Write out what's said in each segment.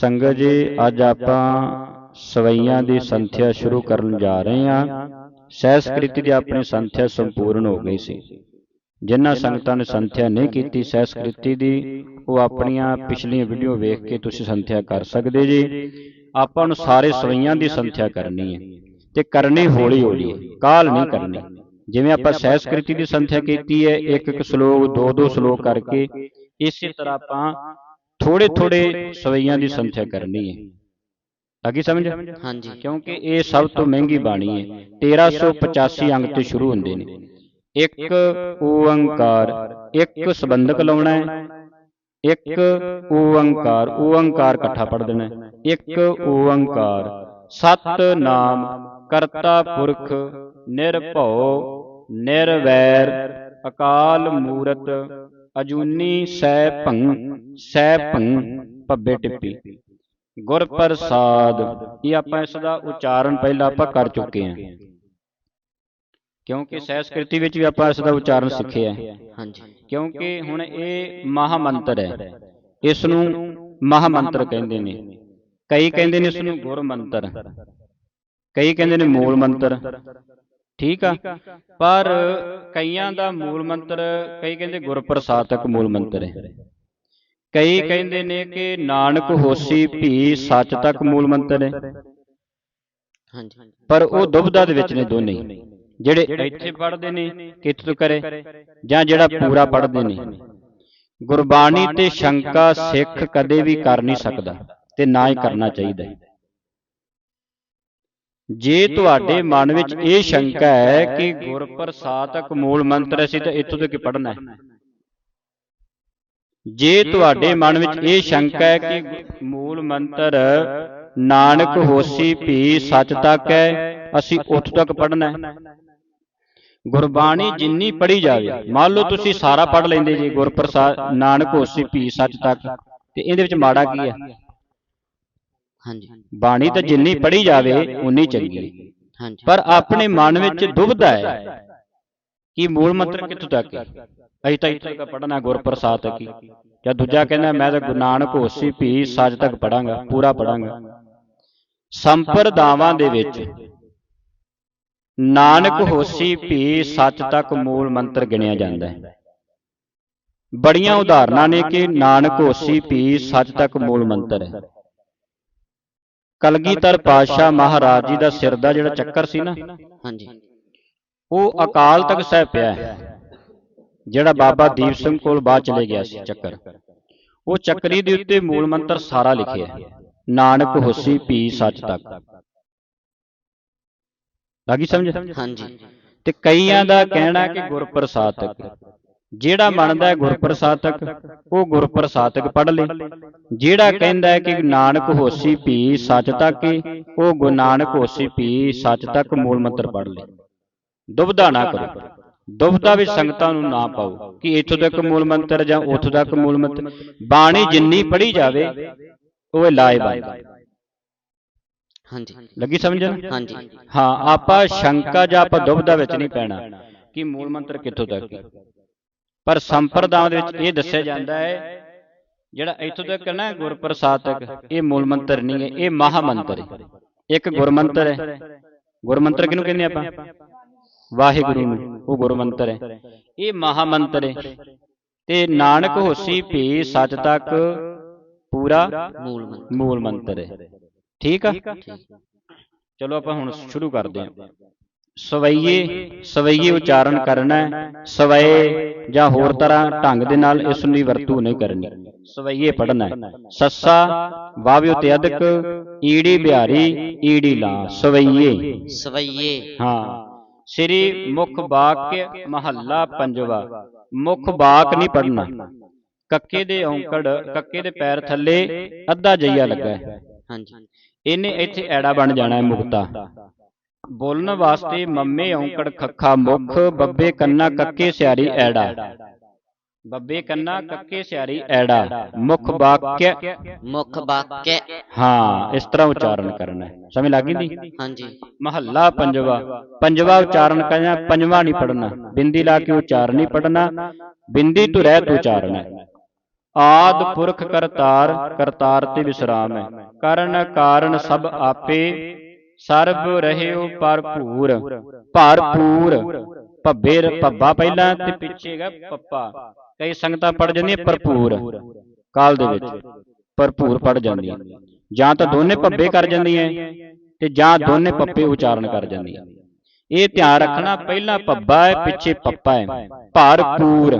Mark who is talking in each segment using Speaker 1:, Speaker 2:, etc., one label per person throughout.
Speaker 1: ਸੰਗਤ ਜੀ, ਅੱਜ ਆਪਾਂ ਸਵਈਆਂ ਦੀ ਸੰਥਿਆ ਸ਼ੁਰੂ ਕਰਨ ਜਾ ਰਹੇ ਹਾਂ। ਸਹਿਸਕ੍ਰਿਤੀ ਦੀ ਆਪਣੀ ਸੰਥਿਆ ਸੰਪੂਰਨ ਹੋ ਗਈ ਸੀ। ਜਿਨ੍ਹਾਂ ਸੰਗਤਾਂ ਨੇ ਸੰਥਿਆ ਨਹੀਂ ਕੀਤੀ ਸਹਿਸਕ੍ਰਿਤੀ ਦੀ, ਉਹ ਆਪਣੀਆਂ ਪਿਛਲੀਆਂ ਵੀਡੀਓ ਵੇਖ ਕੇ ਤੁਸੀਂ ਸੰਥਿਆ ਕਰ ਸਕਦੇ ਜੀ। ਆਪਾਂ ਨੂੰ ਸਾਰੇ ਸਵਈਆਂ ਦੀ ਸੰਥਿਆ ਕਰਨੀ ਹੈ ਤੇ ਕਰਨੀ ਹੌਲੀ ਹੌਲੀ ਕਾਲ ਨਹੀਂ ਕਰਨੀ। ਜਿਵੇਂ ਆਪਾਂ ਸਹਿਸਕ੍ਰਿਤੀ ਦੀ ਸੰਥਿਆ ਕੀਤੀ ਹੈ ਇੱਕ ਇੱਕ ਸ਼ਲੋਕ ਦੋ ਦੋ ਸ਼ਲੋਕ ਕਰਕੇ ਇਸੇ ਤਰ੍ਹਾਂ ਆਪਾਂ ਥੋੜੇ ਥੋੜੇ ਸਵਈਆਂ ਦੀ ਸੰਥਿਆ ਕਰਨੀ ਹੈ। ਅੱਗੇ ਸਮਝ?
Speaker 2: ਹਾਂਜੀ।
Speaker 1: ਕਿਉਂਕਿ ਇਹ ਸਭ ਤੋਂ ਮਹਿੰਗੀ ਬਾਣੀ ਹੈ। 1385 ਅੰਗ ਤੋਂ ਸ਼ੁਰੂ ਹੁੰਦੇ ਨੇ। ਇੱਕ ਓੰਕਾਰ ਇੱਕ ਸੰਬੰਧਕ ਲਾਉਣਾ ਹੈ। ਇੱਕ ਓੰਕਾਰ ਓੰਕਾਰ ਇਕੱਠਾ ਪੜ ਦੇਣਾ ਹੈ। ਇੱਕ ਓੰਕਾਰ ਸਤ ਨਾਮ ਕਰਤਾ ਪੁਰਖ ਨਿਰਭਉ ਨਿਰਵੈਰ ਅਕਾਲ ਮੂਰਤ ਅਜੂਨੀ ਸੈ ਭੰ ਸੈ ਭੰ ਪੱਬੇ ਟਿੱਪੀ। ਗੁਰ ਪ੍ਰਸਾਦ ਇਹ ਆਪਾਂ ਇਸ ਦਾ ਉਚਾਰਨ ਪਹਿਲਾਂ ਆਪਾਂ ਕਰ ਚੁੱਕੇ ਹਾਂ। ਕਿਉਂਕਿ ਸਹਿਸਕ੍ਰਿਤੀ ਵਿੱਚ ਵੀ ਆਪਾਂ ਇਸ ਦਾ ਉਚਾਰਨ ਸਿੱਖਿਆ ਹੈ।
Speaker 2: ਹਾਂਜੀ।
Speaker 1: ਕਿਉਂਕਿ ਹੁਣ ਇਹ ਮਹਾ ਮੰਤਰ ਹੈ। ਇਸ ਨੂੰ ਮਹਾ ਮੰਤਰ ਕਹਿੰਦੇ ਨੇ। ਕਈ ਕਹਿੰਦੇ ਨੇ ਇਸ ਨੂੰ ਗੁਰ ਮੰਤਰ ਕਈ ਕਹਿੰਦੇ ਨੇ ਮੂਲ ਮੰਤਰ ਠੀਕ ਆ? ਪਰ ਕਈਆਂ ਦਾ ਮੂਲ ਮੰਤਰ ਕਈ ਕਹਿੰਦੇ ਗੁਰ ਪ੍ਰਸਾਦ ਤੱਕ ਮੂਲ ਮੰਤਰ ਹੈ। ਕਈ ਕਹਿੰਦੇ ਨੇ ਕਿ ਨਾਨਕ ਹੋਸੀ ਭੀ ਸੱਚ ਤੱਕ ਮੂਲ ਮੰਤਰ ਹੈ।
Speaker 2: ਹਾਂਜੀ।
Speaker 1: ਪਰ ਉਹ ਦੁਬਦਾ ਦੇ ਵਿੱਚ ਨੇ ਦੋਨੇ। ਜਿਹੜੇ ਇੱਥੇ ਪੜ੍ਹਦੇ ਨੇ ਕਿਤੋਂ ਕਰੇ? ਜਾਂ ਜਿਹੜਾ ਪੂਰਾ ਪੜ੍ਹਦੇ ਨੇ। ਗੁਰਬਾਣੀ ਤੇ ਸ਼ੰਕਾ ਸਿੱਖ ਕਦੇ ਵੀ ਕਰ ਨਹੀਂ ਸਕਦਾ ਤੇ ਨਾ ਹੀ ਕਰਨਾ ਚਾਹੀਦਾ ਹੈ। ਜੇ ਤੁਹਾਡੇ ਮਨ ਵਿੱਚ ਇਹ ਸ਼ੰਕਾ ਹੈ ਕਿ ਗੁਰਪ੍ਰਸਾਦ ਤੱਕ ਮੂਲ ਮੰਤਰ ਅਸੀਂ ਤਾਂ ਇੱਥੋਂ ਤੱਕ ਪੜ੍ਹਨਾ ਹੈ। ਜੇ ਤੁਹਾਡੇ ਮਨ ਵਿੱਚ ਇਹ ਸ਼ੰਕਾ ਹੈ ਕਿ ਮੂਲ ਮੰਤਰ ਨਾਨਕ ਹੋਸੀ ਭੀ ਸੱਚ ਤੱਕ ਹੈ ਅਸੀਂ ਉੱਥੋਂ ਤੱਕ ਪੜ੍ਹਨਾ ਹੈ। ਗੁਰਬਾਣੀ ਜਿੰਨੀ ਪੜ੍ਹੀ ਜਾਵੇ ਮੰਨ ਲਓ ਤੁਸੀਂ ਸਾਰਾ ਪੜ੍ਹ ਲੈਂਦੇ ਜੀ ਗੁਰਪ੍ਰਸਾਦ ਨਾਨਕ ਹੋਸੀ ਭੀ ਸੱਚ ਤੱਕ। ਤੇ ਇਹਦੇ ਵਿੱਚ ਮਾੜਾ ਕੀ ਹੈ?
Speaker 2: ਹਾਂਜੀ।
Speaker 1: ਬਾਣੀ ਤਾਂ ਜਿੰਨੀ ਪੜ੍ਹੀ ਜਾਵੇ ਉਨੀ ਚੰਗੀ। ਹੈ
Speaker 2: ਹਾਂਜੀ।
Speaker 1: ਪਰ ਆਪਣੇ ਮਨ ਵਿੱਚ ਦੁਬਦਾ ਹੈ ਕਿ ਮੂਲ ਮੰਤਰ ਕਿੱਥੋਂ ਤੱਕ ਹੈ? ਅਸੀਂ ਤਾਂ ਇੱਥੇ ਤੱਕ ਪੜ੍ਹਨਾ ਗੁਰਪ੍ਰਸਾਦ ਤੱਕ ਹੀ। ਜਾਂ ਦੂਜਾ ਕਹਿੰਦਾ ਮੈਂ ਤਾਂ ਗੁਰੂ ਨਾਨਕ ਹੋਸੀ ਭੀ ਸੱਚ ਤੱਕ ਪੜਾਂਗਾ ਪੂਰਾ ਪੜਾਂਗਾ ਸੰਪਰਦਾਵਾਂ ਦੇ ਵਿੱਚ ਨਾਨਕ ਹੋਸੀ ਭੀ ਸੱਚ ਤੱਕ ਮੂਲ ਮੰਤਰ ਗਿਣਿਆ ਜਾਂਦਾ ਹੈ। ਬੜੀਆਂ ਉਦਾਹਰਨਾਂ ਨੇ ਕਿ ਨਾਨਕ ਹੋਸੀ ਭੀ ਸੱਚ ਤੱਕ ਮੂਲ ਮੰਤਰ ਹੈ। ਕਲਗੀਧਰ ਪਾਤਸ਼ਾਹ ਮਹਾਰਾਜ ਜੀ ਦਾ ਸਿਰ ਦਾ ਜਿਹੜਾ ਚੱਕਰ ਸੀ ਨਾ
Speaker 2: ਹਾਂਜੀ।
Speaker 1: ਉਹ ਅਕਾਲ ਤਖਤ ਸਾਹਿਬ ਪਿਆ ਹੈ। ਜਿਹੜਾ ਬਾਬਾ ਦੀਪ ਸਿੰਘ ਕੋਲ ਬਾਅਦ ਚਲੇ ਗਿਆ ਸੀ ਚੱਕਰ। ਉਹ ਚੱਕਰੀ ਦੇ ਉੱਤੇ ਮੂਲ ਮੰਤਰ ਸਾਰਾ ਲਿਖਿਆ ਹੈ। ਨਾਨਕ ਹੋਸੀ ਭੀ ਸੱਚ ਤੱਕ ਲੱਗੀ ਸਮਝ?
Speaker 2: ਹਾਂਜੀ।
Speaker 1: ਤੇ ਕਈਆਂ ਦਾ ਕਹਿਣਾ ਕਿ ਗੁਰਪ੍ਰਸਾਦ ਤੱਕ ਜਿਹੜਾ ਮੰਨਦਾ ਹੈ ਗੁਰਪ੍ਰਸਾਦ ਤੱਕ ਉਹ ਗੁਰਪ੍ਰਸਾਦ ਤੱਕ ਪੜ੍ਹ ਲੇ। ਜਿਹੜਾ ਕਹਿੰਦਾ ਹੈ ਕਿ ਨਾਨਕ ਹੋਸੀ ਭੀ ਸੱਚ ਤੱਕ ਉਹ ਗੁਰੂ ਨਾਨਕ ਹੋਸੀ ਭੀ ਸੱਚ ਤੱਕ ਮੂਲ ਮੰਤਰ ਪੜ੍ਹ ਲੇ। ਦੁਬਦਾ ਨਾ ਕਰੋ। ਦੁਬਦਾ ਵਿੱਚ ਸੰਗਤਾਂ ਨੂੰ ਨਾ ਪਾਓ ਕਿ ਇੱਥੋਂ ਤੱਕ ਮੂਲ ਮੰਤਰ ਜਾਂ ਉੱਥੋਂ ਤੱਕ ਮੂਲ ਮੰਤਰ ਬਾਣੀ ਜਿੰਨੀ ਪੜ੍ਹੀ ਜਾਵੇ ਉਹ ਹੈ।
Speaker 2: ਹਾਂਜੀ।
Speaker 1: ਲੱਗੀ ਸਮਝਣ
Speaker 2: ਹਾਂਜੀ।
Speaker 1: ਹਾਂ ਆਪਾਂ ਸ਼ੰਕਾ ਜਾਂ ਆਪਾਂ ਦੁਬਦਾ ਵਿੱਚ ਨਹੀਂ ਪੈਣਾ ਕਿ ਮੂਲ ਮੰਤਰ ਕਿੱਥੋਂ ਤੱਕ ਹੈ? ਪਰ ਸੰਪਰਦਾਵਾਂ ਦੇ ਵਿੱਚ ਇਹ ਦੱਸਿਆ ਜਾਂਦਾ ਹੈ ਜਿਹੜਾ ਇੱਥੋਂ ਤੱਕ ਨਾ ਗੁਰਪ੍ਰਸਾਦ ਤੱਕ ਇਹ ਮੂਲ ਮੰਤਰ ਨਹੀਂ ਹੈ ਇਹ ਮਹਾ ਮੰਤਰ ਹੈ। ਇੱਕ ਗੁਰਮੰਤਰ ਹੈ। ਗੁਰਮੰਤਰ ਕਿਹਨੂੰ ਕਹਿੰਦੇ ਆਪਾਂ? ਵਾਹਿਗੁਰੂ ਨੂੰ ਉਹ ਗੁਰਮੰਤਰ ਹੈ। ਇਹ ਮਹਾ ਮੰਤਰ ਹੈ। ਤੇ ਨਾਨਕ ਹੋਸੀ ਭੀ ਸੱਚ ਤੱਕ ਪੂਰਾ
Speaker 2: ਮੂਲ ਮੰਤਰ।
Speaker 1: ਮੂਲ ਮੰਤਰ ਹੈ। ਠੀਕ ਆ। ਚਲੋ ਆਪਾਂ ਹੁਣ ਸ਼ੁਰੂ ਕਰਦੇ ਹਾਂ। ਸਵਈਏ ਸਵਈਏ ਉਚਾਰਨ ਕਰਨਾ ਸਵਏ ਜਾਂ ਹੋਰ ਤਰ੍ਹਾਂ ਢੰਗ ਦੇ ਨਾਲ ਇਸ ਦੀ ਵਰਤੋਂ ਨਹੀਂ ਕਰਨੀ। ਸਵਈਏ ਪੜਨਾ ਸੱਸਾ ਵਾਵਿਓ ਤੇ ਅਧਿਕ ਈੜੀ ਬਿਹਾਰੀ ਈੜੀ ਲਾ ਸਵਈਏ।
Speaker 2: ਸਵਈਏ।
Speaker 1: ਹਾਂ। ਸ੍ਰੀ ਮੁਖ ਵਾਕਿਆ ਮਹੱਲਾ ਪੰਜਵਾ। ਮੁਖ ਵਾਕ ਨਹੀਂ ਪੜਨਾ ਕੱਕੇ ਦੇ ਔਂਕੜ ਕੱਕੇ ਦੇ ਪੈਰ ਥੱਲੇ ਅੱਧਾ ਜਈਆ ਲੱਗਾ ਹੈ।
Speaker 2: ਹਾਂਜੀ।
Speaker 1: ਇਹਨੇ ਇੱਥੇ ਐੜਾ ਬਣ ਜਾਣਾ ਹੈ ਮੁਕਤਾ। ਬੋਲਣ ਵਾਸਤੇ ਮੰਮੇ ਔਂਕੜ ਖੱਖਾ ਮੁਖ ਬੱਬੇ ਕੰਨਾ ਕੱਕੇ ਸਿਆਰੀ ਐੜਾ ਬੱਬੇ ਕੰਨਾ ਕੱਕੇ ਸਿਆਰੀ ਐੜਾ ਮੁਖ ਵਾਕਿਆ
Speaker 2: ਮੁੱਖ ਵਾਕਿਆ
Speaker 1: ਹਾਂ ਇਸ ਤਰ੍ਹਾਂ ਉਚਾਰਨ ਕਰਨਾ ਹੈ ਸਮਝ ਲੱਗੀ ਦੀ
Speaker 2: ਹਾਂਜੀ
Speaker 1: ਮਹੱਲਾ ਪੰਜਵਾ ਪੰਜਵਾ ਉਚਾਰਨ ਕਰਨਾ ਪੰਜਵਾ ਨਹੀਂ ਪੜਨਾ ਬਿੰਦੀ ਲਾ ਕੇ ਉਚਾਰਨ ਨਹੀਂ ਪੜਨਾ ਬਿੰਦੀ ਤੋਂ ਰਹਿਤ ਉਚਾਰਨ ਹੈ ਆਦ ਪੁਰਖ ਕਰਤਾਰ ਕਰਤਾਰ ਤੇ ਵਿਸਰਾਮ ਹੈ ਕਰਨ ਕਾਰਨ ਸਭ ਆਪੇ ਸਰਬ ਰਹਿਓ ਭਰਪੂਰ। ਭਰਪੂਰ। ਭੱਬੇ ਰ- ਭੱਬਾ ਪਹਿਲਾਂ ਤੇ ਪਿੱਛੇ ਹੈਗਾ ਪੱਪਾ। ਕਈ ਸੰਗਤਾਂ ਪੜ ਜਾਂਦੀਆਂ ਭਰਪੂਰ। ਕਾਲ ਦੇ ਵਿੱਚ ਭਰਪੂਰ ਪੜ ਜਾਂਦੀਆਂ। ਜਾਂ ਤਾਂ ਦੋਨੇ ਭੱਬੇ ਕਰ ਜਾਂਦੀਆਂ ਤੇ ਜਾਂ ਦੋਨੇ ਪੱਪੇ ਉਚਾਰਨ ਕਰ ਜਾਂਦੀਆਂ। ਇਹ ਧਿਆਨ ਰੱਖਣਾ ਪਹਿਲਾਂ ਭੱਬਾ ਹੈ ਪਿੱਛੇ ਪੱਪਾ ਹੈ। ਭਰਪੂਰ।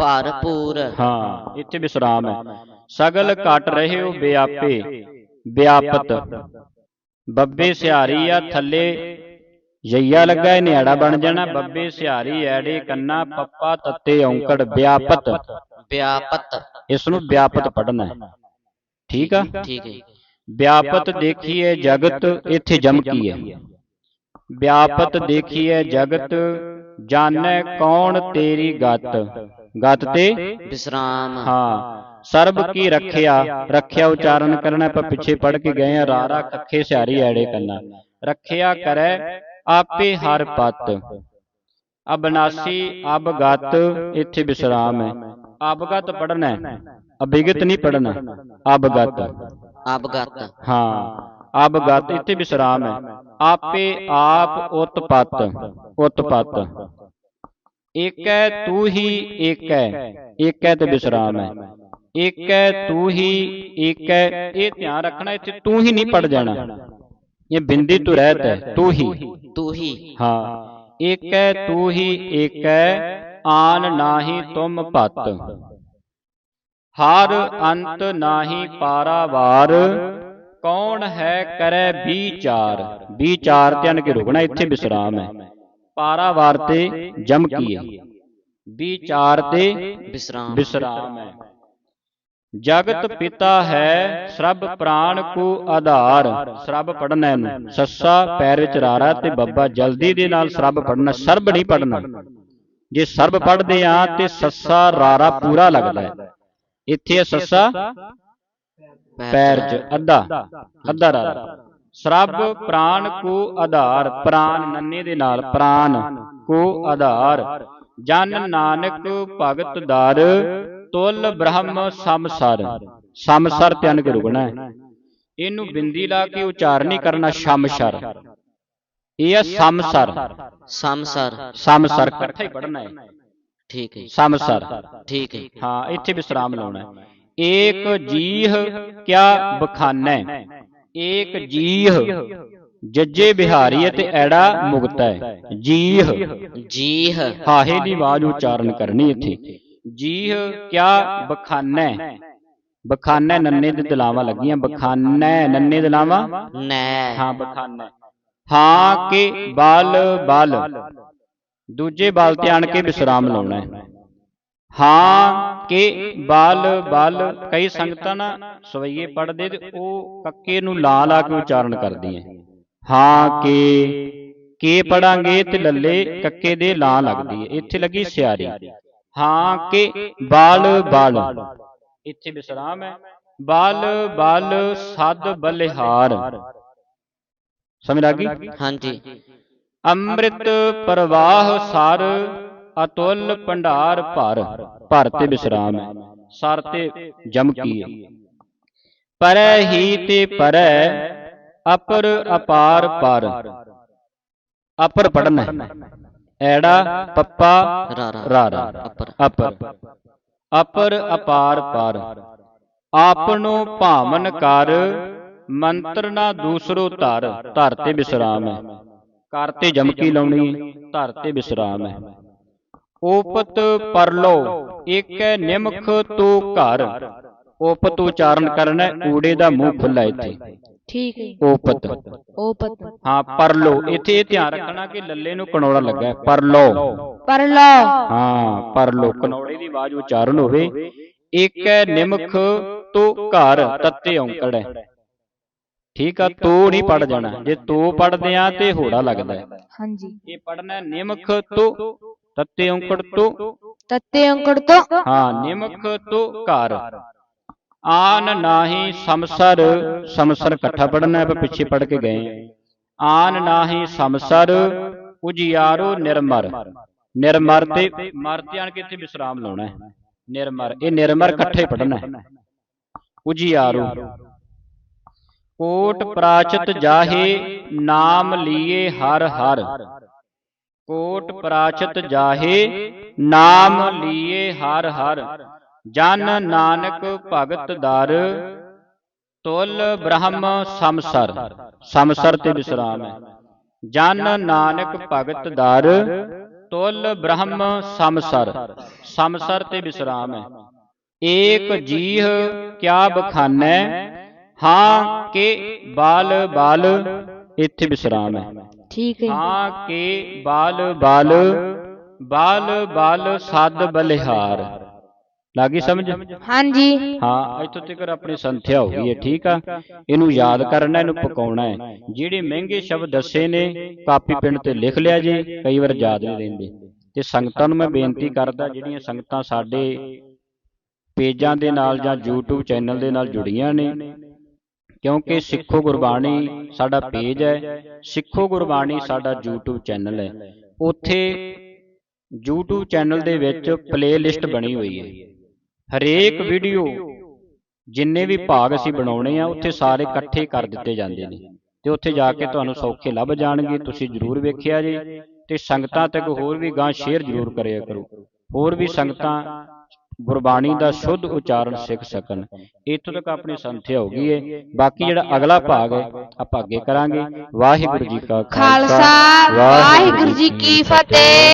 Speaker 2: ਭਰਪੂਰ।
Speaker 1: ਹਾਂ ਇੱਥੇ ਵਿਸਰਾਮ ਹੈ। ਸਗਲ ਘਟ ਰਹੇ ਹੋ ਵਿਆਪੇ। ਵਿਆਪਤ। ਬੱਬੇ ਸਿਹਾਰੀ ਆ ਥੱਲੇ। ਯਈਆ ਲੱਗਾ ਹੈ ਨਿਆੜਾ ਬਣ ਜਾਣਾ। ਬੱਬੇ ਸਿਹਾਰੀ ਐੜੇ ਕੰਨਾ ਪੱਪਾ ਤੱਤੇ ਔਂਕੜ ਵਿਆਪਤ।
Speaker 2: ਵਿਆਪਤ।
Speaker 1: ਇਸ ਨੂੰ ਵਿਆਪਤ ਪੜਨਾ ਹੈ। ਠੀਕ ਆ?
Speaker 2: ਠੀਕ ਹੈ।
Speaker 1: ਵਿਆਪਤ ਦੇਖੀਏ ਜਗਤ ਇੱਥੇ ਜਮਕੀ ਹੈ ਵਿਆਪਤ ਦੇਖੀਏ ਜਗਤ ਜਾਣੈ ਕੌਣ ਤੇਰੀ ਗਤ। ਗਤ ਤੇ
Speaker 2: ਵਿਸਰਾਮ
Speaker 1: ਹਾਂ। ਸਰਬ ਕੀ ਰੱਖਿਆ ਰੱਖਿਆ ਉਚਾਰਨ ਕਰਨਾ ਆਪਾਂ ਪਿੱਛੇ ਪੜ ਕੇ ਗਏ ਆ ਰਾਰਾ ਖੱਖੇ ਸਿਆਰੀ ਐੜੇ ਕੰਨਾ ਰੱਖਿਆ ਕਰੈ ਆਪੇ ਹਰ ਪਤ। ਅਬਨਾਸੀ ਅਬਗਤ ਇੱਥੇ ਵਿਸਰਾਮ ਹੈ। ਅਬਗਤ ਪੜਨਾ ਹੈ। ਅਭਿਗਤ ਨਹੀਂ ਪੜਨਾ ਅਬਗਤ
Speaker 2: ਅਵਗਤ
Speaker 1: ਹਾਂ। ਅਬਗਤ ਇੱਥੇ ਵਿਸਰਾਮ ਹੈ। ਆਪੇ ਆਪ ਉਤਪਤ ਉਤਪਤ। ਏਕੈ ਤੂ ਹੀ ਏਕੈ ਏਕੈ ਤੇ ਵਿਸਰਾਮ ਹੈ। ਏਕੈ ਤੂ ਹੀ ਏਕੈ ਇਹ ਧਿਆਨ ਰੱਖਣਾ ਇੱਥੇ ਤੂੰ ਹੀ ਨਹੀਂ ਪੜ ਜਾਣਾ। ਇਹ ਬਿੰਦੀ ਤੋਂ ਰਹਿਤ ਹੈ ਤੂ ਹੀ।
Speaker 2: ਤੂੰ ਹੀ।
Speaker 1: ਹਾਂ ਏਕੈ ਤੂ ਹੀ ਏਕੈ ਆਨ ਨਾਹੀ ਤੁਮ ਭਤ। ਹਰ ਅੰਤ ਨਾਹੀ ਪਾਰਾਵਾਰ ਕੌਣ ਹੈ ਕਰੈ ਵਿਚਾਰ ਵਿਚਾਰ ਧਿਆਨ ਕੇ ਰੁਕਣਾ ਇੱਥੇ ਵਿਸਰਾਮ ਹੈ। ਪਾਰਾਵਾਰ ਤੇ ਜਮ ਕੀ ਹੈ ਵਿਚਾਰ ਤੇ
Speaker 2: ਵਿਸਰਾਮ।
Speaker 1: ਵਿਸਰਾਮ ਹੈ। ਜਗਤ ਪਿਤਾ ਹੈ ਸਭ ਪ੍ਰਾਣ ਕੋ ਆਧਾਰ। ਸਰਬ ਪੜਨਾ ਇਹਨੂੰ ਸੱਸਾ ਪੈਰ ਵਿੱਚ ਰਾਰਾ ਤੇ ਬੱਬਾ ਜਲਦੀ ਦੇ ਨਾਲ ਸਰਬ ਪੜਨਾ ਸਰਬ ਨਹੀਂ ਪੜਨਾ ਜੇ ਸਰਬ ਪੜਦੇ ਆ ਤੇ ਸੱਸਾ ਰਾਰਾ ਪੂਰਾ ਲੱਗਦਾ ਹੈ। ਇੱਥੇ ਸੱਸਾ ਪੈਰ 'ਚ ਅੱਧਾ। ਅੱਧਾ ਰਾਰਾ। ਸਰਬ ਪ੍ਰਾਨ ਕੋ ਆਧਾਰ ਪ੍ਰਾਨ ਨੰਨੇ ਦੇ ਨਾਲ ਪ੍ਰਾਨ ਕੋ ਆਧਾਰ। ਜਨ ਨਾਨਕ ਭਗਤ ਦਰ ਤੁਲ ਬ੍ਰਹਮ ਸਮਸਰ ਸਮਸਰ ਧਿਆਨ ਕੇ ਰੁਕਣਾ ਹੈ ਇਹਨੂੰ ਬਿੰਦੀ ਲਾ ਕੇ ਉਚਾਰਨ ਨਹੀਂ ਕਰਨਾ ਸ਼ਮਸ਼ਰ ਇਹ ਹੈ ਸਮਸਰ
Speaker 2: ਸਮਸਰ
Speaker 1: ਸਮਸਰ ਇਕੱਠਾ ਹੀ ਪੜਨਾ ਹੈ।
Speaker 2: ਠੀਕ ਹੈ।
Speaker 1: ਸਮਸਰ
Speaker 2: ਠੀਕ ਹੈ
Speaker 1: ਹਾਂ ਇੱਥੇ ਵਿਸਰਾਮ ਲਾਉਣਾ ਹੈ। ਏਕ ਜੀਹ ਕਿਆ ਬਖਾਨੈ ਏਕ ਜੀਹ ਜੱਜੇ ਬਿਹਾਰੀ ਤੇ ਐੜਾ ਮੁਕਤਾ ਹੈ। ਜੀਹ
Speaker 2: ਜੀਹ
Speaker 1: ਹਾਹੇ ਦੀ ਆਵਾਜ਼ ਉਚਾਰਨ ਕਰਨੀ ਇੱਥੇ। ਜੀਹ ਕਿਆ ਬਖਾਨੈ? ਬਖਾਨੈ ਨੰਨੇ ਦੇ ਦਲਾਵਾਂ ਲੱਗੀਆਂ। ਬਖਾਨੈ ਨੰਨੇ ਦਲਾਵਾਂ?
Speaker 2: ਨੈ।
Speaker 1: ਹਾਂ ਬਖਾਨੈ। ਹਾਂ ਕੇ ਬਲ ਬਲ। ਦੂਜੇ ਬਲ ਤੇ ਆਣ ਕੇ ਵਿਸਰਾਮ ਲਾਉਣਾ ਹੈ। ਹਾਂ ਕੇ ਬਲ ਬਲ ਕਈ ਸੰਗਤਾਂ ਨਾ ਸਵਈਏ ਪੜਦੇ ਤੇ ਉਹ ਕੱਕੇ ਨੂੰ ਲਾ ਲਾ ਕੇ ਉਚਾਰਨ ਕਰਦੀਆਂ। ਹਾਂ ਕੇ ਕੇ ਪੜਾਂਗੇ ਤੇ ਲੱਲੇ ਕੱਕੇ ਦੇ ਲਾਂ ਲੱਗਦੀ ਹੈ। ਇੱਥੇ ਲੱਗੀ ਸਿਆਰੀ। ਹਾਂ ਕੇ ਬਲ ਬਲ ਇੱਥੇ ਵਿਸਰਾਮ ਹੈ। ਬਲ ਬਲ ਸਦ ਬਲਿਹਾਰ। ਸਮਝ ਆ ਗਈ?
Speaker 2: ਹਾਂਜੀ।
Speaker 1: ਅੰਮ੍ਰਿਤ ਪ੍ਰਵਾਹ ਸਰ। ਅਤੁੱਲ ਭੰਡਾਰ ਭਰ ਭਰ ਤੇ ਵਿਸਰਾਮ ਹੈ ਸਰ ਤੇ ਜਮਕੀ ਹੈ ਪਰੈ ਹੀ ਤੇ ਪਰੈ, ਅਪਰ ਅਪਾਰ ਪਰ। ਅਪਰ ਪੜਨਾ ਹੈ ਐੜਾ ਪੱਪਾ
Speaker 2: ਰਾਰਾ। ਅਪਰ।
Speaker 1: ਅਪਰ ਅਪਾਰ ਪਰ। ਆਪਣੋ ਭਾਵਨ ਕਰ, ਮੰਤਰ ਨਾ ਦੂਸਰੋ ਧਰ ਧਰ ਤੇ ਵਿਸਰਾਮ। ਹੈ ਕਰ ਤੇ ਜਮਕੀ ਲਾਉਣੀ, ਧਰ ਤੇ ਵਿਸਰਾਮ। ਹੈ ਓਪਤ ਪਰਲੋ ਏਕੈ ਨਿਮਖ ਤੋ ਘਰ। ਓਪਤ ਉਚਾਰਨ ਕਰਨਾ ਊੜੇ ਦਾ ਮੂੰਹ ਖੁੱਲਾ ਇੱਥੇ।
Speaker 3: ਠੀਕ ਹੈ ਜੀ।
Speaker 1: ਓਪਤ।
Speaker 3: ਓਪਤ।
Speaker 1: ਹਾਂ ਪਰਲੋ ਇੱਥੇ ਇਹ ਧਿਆਨ ਰੱਖਣਾ ਕਿ ਲੱਲੇ ਨੂੰ ਕਨੌੜਾ ਲੱਗਾ ਹੈ, ਪਰਲੋ
Speaker 3: ਪਰ ਲਓ।
Speaker 1: ਹਾਂ ਪਰਲੋ ਕਨੌੜੇ ਦੀ ਆਵਾਜ਼ ਉਚਾਰਨ ਹੋਵੇ। ਏਕੈ ਨਿਮਖ ਤੋ ਘਰ ਤੱਤੇ ਔਂਕੜ ਹੈ। ਠੀਕ ਆ ਤੋ ਨਹੀਂ ਪੜ ਜਾਣਾ। ਜੇ ਤੋ ਪੜਦੇ ਆ ਤੇ ਹੋੜਾ ਲੱਗਦਾ
Speaker 3: ਹਾਂਜੀ।
Speaker 1: ਇਹ ਪੜਨਾ ਨਿਮਖ ਤੋ ਤੱਤੇ ਔਂਕੜ ਤੋ
Speaker 3: ਤੱਤੇ ਅੰਕੜ ਤੋਂ
Speaker 1: ਹਾਂ ਨਿਮਖ ਤੋ ਘਰ। ਆਨ ਨਾਹੀ ਸਮਸਰ ਸਮਸਰ ਇਕੱਠਾ ਪੜਨਾ ਹੈ ਆਪਾਂ ਪਿੱਛੇ ਪੜ ਕੇ ਗਏ। ਆਨ ਨਾਹੀ ਸਮਸਰ ਉਜਿਆਰੋ ਨਿਰਮਰ। ਨਿਰਮਰ ਤੇ ਮਰ ਤੇ ਆਣ ਕੇ ਇੱਥੇ ਵਿਸਰਾਮ ਲਾਉਣਾ ਹੈ? ਨਿਰਮਰ ਇਹ ਨਿਰਮਰ ਇਕੱਠੇ ਪੜਨਾ ਹੈ। ਉਜੀਆਰੂ। ਕੋਟ ਪ੍ਰਾਚਿਤ ਜਾਹੇ ਨਾਮ ਲੀਏ ਹਰ ਹਰ। ਕੋਟ ਪ੍ਰਾਚਿਤ ਜਾਹੇ ਨਾਮ ਲੀਏ ਹਰ ਹਰ। ਜਨ ਨਾਨਕ ਭਗਤ ਦਰ। ਤੁਲ ਬ੍ਰਹਮ ਸਮਸਰ ਸਮਸਰ ਤੇ ਵਿਸਰਾਮ ਹੈ। ਜਨ ਨਾਨਕ ਭਗਤ ਦਰ। ਤੁਲ ਬ੍ਰਹਮ ਸਮਸਰ ਸਮਸਰ ਤੇ ਵਿਸਰਾਮ ਹੈ। ਏਕ ਜੀਹ ਕਿਆ ਬਖਾਨੈ? ਹਾਂ ਕੇ ਬਾਲ ਬਾਲ ਇੱਥੇ ਵਿਸਰਾਮ ਹੈ।
Speaker 3: ਠੀਕ ਹੈ।
Speaker 1: ਹਾਂ ਕੇ ਬਾਲ ਬਾਲ ਬਾਲ ਬਾਲ ਸਦ ਬਲਿਹਾਰ। ਲੱਗੀ ਸਮਝ?
Speaker 3: ਹਾਂਜੀ।
Speaker 1: ਹਾਂ ਇੱਥੋਂ ਤੱਕ ਆਪਣੀ ਸੰਥਿਆ ਹੋ ਗਈ ਹੈ ਠੀਕ ਆ। ਇਹਨੂੰ ਯਾਦ ਕਰਨਾ ਇਹਨੂੰ ਪਕਾਉਣਾ ਹੈ। ਜਿਹੜੇ ਮਹਿੰਗੇ ਸ਼ਬਦ ਦੱਸੇ ਨੇ ਕਾਪੀ ਪਿੰਨ ਤੇ ਲਿਖ ਲਿਆ ਜੀ ਕਈ ਵਾਰ ਯਾਦ ਨਹੀਂ ਰਹਿੰਦੇ। ਤੇ ਸੰਗਤਾਂ ਨੂੰ ਮੈਂ ਬੇਨਤੀ ਕਰਦਾ ਜਿਹੜੀਆਂ ਸੰਗਤਾਂ ਸਾਡੇ ਪੇਜਾਂ ਦੇ ਨਾਲ ਜਾਂ YouTube ਚੈਨਲ ਦੇ ਨਾਲ ਜੁੜੀਆਂ ਨੇ ਕਿਉਂਕਿ ਸਿੱਖੋ ਗੁਰਬਾਣੀ ਸਾਡਾ ਪੇਜ ਹੈ ਸਿੱਖੋ ਗੁਰਬਾਣੀ ਸਾਡਾ YouTube ਚੈਨਲ ਹੈ। ਉੱਥੇ YouTube ਚੈਨਲ ਦੇ ਵਿੱਚ ਪਲੇਲਿਸਟ ਬਣੀ ਹੋਈ ਹੈ। ਹਰੇਕ ਵੀਡੀਓ ਜਿੰਨੇ ਵੀ ਭਾਗ ਅਸੀਂ ਬਣਾਉਣੇ ਆ ਉੱਥੇ ਸਾਰੇ ਇਕੱਠੇ ਕਰ ਦਿੱਤੇ ਜਾਂਦੇ ਨੇ। ਤੇ ਉੱਥੇ ਜਾ ਕੇ ਤੁਹਾਨੂੰ ਸੌਖੇ ਲੱਭ ਜਾਣਗੇ ਤੁਸੀਂ ਜਰੂਰ ਵੇਖਿਆ ਜੀ ਤੇ ਸੰਗਤਾਂ ਤੱਕ ਹੋਰ ਵੀ ਗਾਂ ਸ਼ੇਅਰ ਜਰੂਰ ਕਰਿਆ ਕਰੋ। ਹੋਰ ਵੀ ਸੰਗਤਾਂ ਗੁਰਬਾਣੀ ਦਾ ਸ਼ੁੱਧ ਉਚਾਰਨ ਸਿੱਖ ਸਕਣ। ਇੱਥੋਂ ਤੱਕ ਆਪਣੀ ਸੰਥਿਆ ਹੋ ਗਈ ਹੈ ਬਾਕੀ ਜਿਹੜਾ ਅਗਲਾ ਭਾਗ ਹੈ ਆਪਾਂ ਅੱਗੇ ਕਰਾਂਗੇ। ਵਾਹਿਗੁਰੂ ਜੀ ਕਾ
Speaker 3: ਖਾਲਸਾ ਵਾਹਿਗੁਰੂ ਜੀ ਕੀ ਫਤਿਹ।